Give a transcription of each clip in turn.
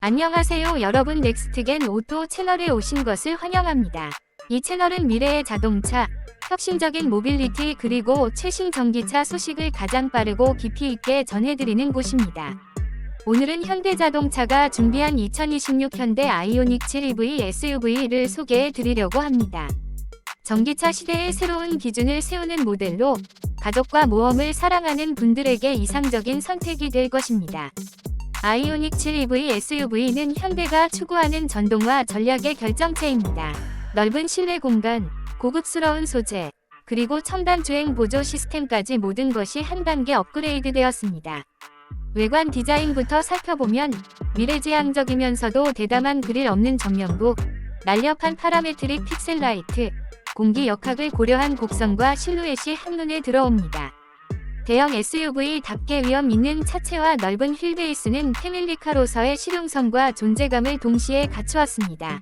안녕하세요 여러분 넥스트겐 오토 채널에 오신 것을 환영합니다. 이 채널은 미래의 자동차, 혁신적인 모빌리티 그리고 최신 전기차 소식을 가장 빠르고 깊이 있게 전해드리는 곳입니다. 오늘은 현대자동차가 준비한 2026 현대 아이오닉 7 EV SUV를 소개해 드리려고 합니다. 전기차 시대의 새로운 기준을 세우는 모델로 가족과 모험을 사랑하는 분들에게 이상적인 선택이 될 것입니다. 아이오닉 7 EV SUV는 현대가 추구하는 전동화 전략의 결정체입니다. 넓은 실내 공간, 고급스러운 소재, 그리고 첨단 주행 보조 시스템까지 모든 것이 한 단계 업그레이드 되었습니다. 외관 디자인부터 살펴보면 미래지향적이면서도 대담한 그릴 없는 정면부, 날렵한 파라메트릭 픽셀 라이트, 공기 역학을 고려한 곡선과 실루엣이 한눈에 들어옵니다. 대형 SUV답게 위험 있는 차체와 넓은 휠베이스는 패밀리카로서의 실용성과 존재감을 동시에 갖추었습니다.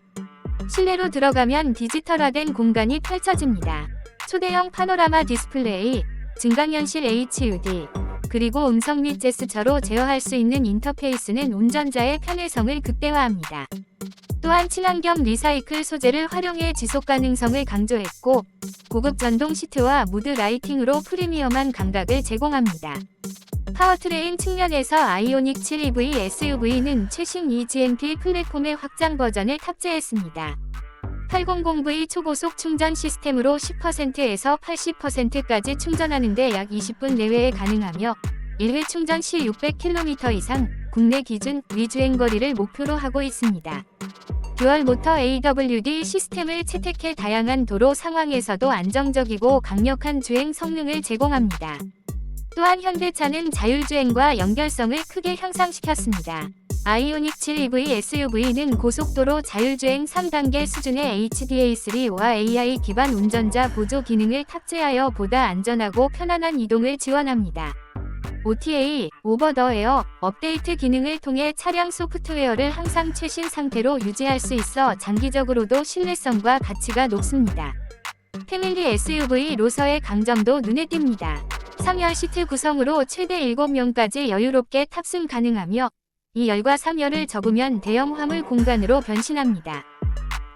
실내로 들어가면 디지털화된 공간이 펼쳐집니다. 초대형 파노라마 디스플레이, 증강현실 HUD, 그리고 음성 및 제스처로 제어할 수 있는 인터페이스는 운전자의 편의성을 극대화합니다. 또한 친환경 리사이클 소재를 활용해 지속 가능성을 강조했고 고급 전동 시트와 무드 라이팅으로 프리미엄한 감각을 제공합니다. 파워트레인 측면에서 아이오닉 7 EV SUV는 최신 eGNP 플랫폼의 확장 버전을 탑재했습니다. 800V 초고속 충전 시스템으로 10%에서 80%까지 충전하는데 약 20분 내외에 가능하며 1회 충전 시 600km 이상 국내 기준 위주행 거리를 목표로 하고 있습니다. 듀얼 모터 AWD 시스템을 채택해 다양한 도로 상황에서도 안정적이고 강력한 주행 성능을 제공합니다. 또한 현대차는 자율주행과 연결성을 크게 향상시켰습니다. 아이오닉 7 EV SUV는 고속도로 자율주행 3단계 수준의 HDA3와 AI 기반 운전자 보조 기능을 탑재하여 보다 안전하고 편안한 이동을 지원합니다. OTA, 오버 더 에어, 업데이트 기능을 통해 차량 소프트웨어를 항상 최신 상태로 유지할 수 있어 장기적으로도 신뢰성과 가치가 높습니다. 패밀리 SUV로서의 강점도 눈에 띕니다. 3열 시트 구성으로 최대 7명까지 여유롭게 탑승 가능하며 2열과 3열을 접으면 대형 화물 공간으로 변신합니다.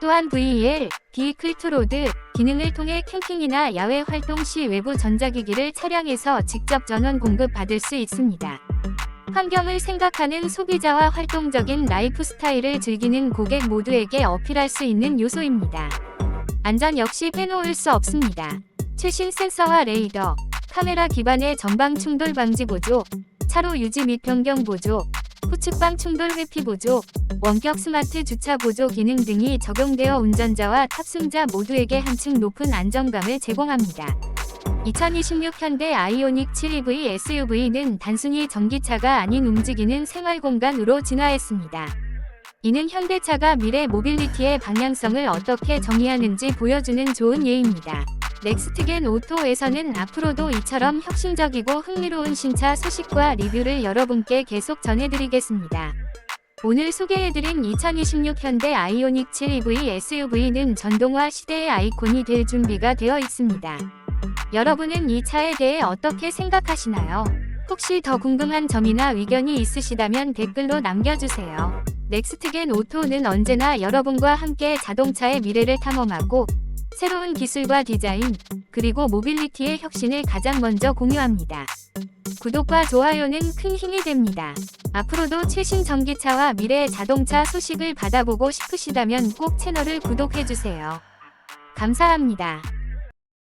또한 VEL, 비클 투로드 기능을 통해 캠핑이나 야외 활동 시 외부 전자기기를 차량에서 직접 전원 공급받을 수 있습니다. 환경을 생각하는 소비자와 활동적인 라이프 스타일을 즐기는 고객 모두에게 어필할 수 있는 요소입니다. 안전 역시 빼놓을 수 없습니다. 최신 센서와 레이더, 카메라 기반의 전방 충돌 방지 보조, 차로 유지 및 변경 보조, 후측방 충돌 회피 보조, 원격 스마트 주차 보조 기능 등이 적용되어 운전자와 탑승자 모두에게 한층 높은 안정감을 제공합니다. 2026 현대 아이오닉 7 EV SUV는 단순히 전기차가 아닌 움직이는 생활 공간으로 진화했습니다. 이는 현대차가 미래 모빌리티의 방향성을 어떻게 정의하는지 보여주는 좋은 예입니다. 넥스트겐 오토에서는 앞으로도 이처럼 혁신적이고 흥미로운 신차 소식과 리뷰를 여러분께 계속 전해드리겠습니다. 오늘 소개해드린 2026 현대 아이오닉 7 EV SUV는 전동화 시대의 아이콘이 될 준비가 되어 있습니다. 여러분은 이 차에 대해 어떻게 생각하시나요? 혹시 더 궁금한 점이나 의견이 있으시다면 댓글로 남겨주세요. 넥스트겐 오토는 언제나 여러분과 함께 자동차의 미래를 탐험하고 새로운 기술과 디자인, 그리고 모빌리티의 혁신을 가장 먼저 공유합니다. 구독과 좋아요는 큰 힘이 됩니다. 앞으로도 최신 전기차와 미래의 자동차 소식을 받아보고 싶으시다면 꼭 채널을 구독해주세요. 감사합니다.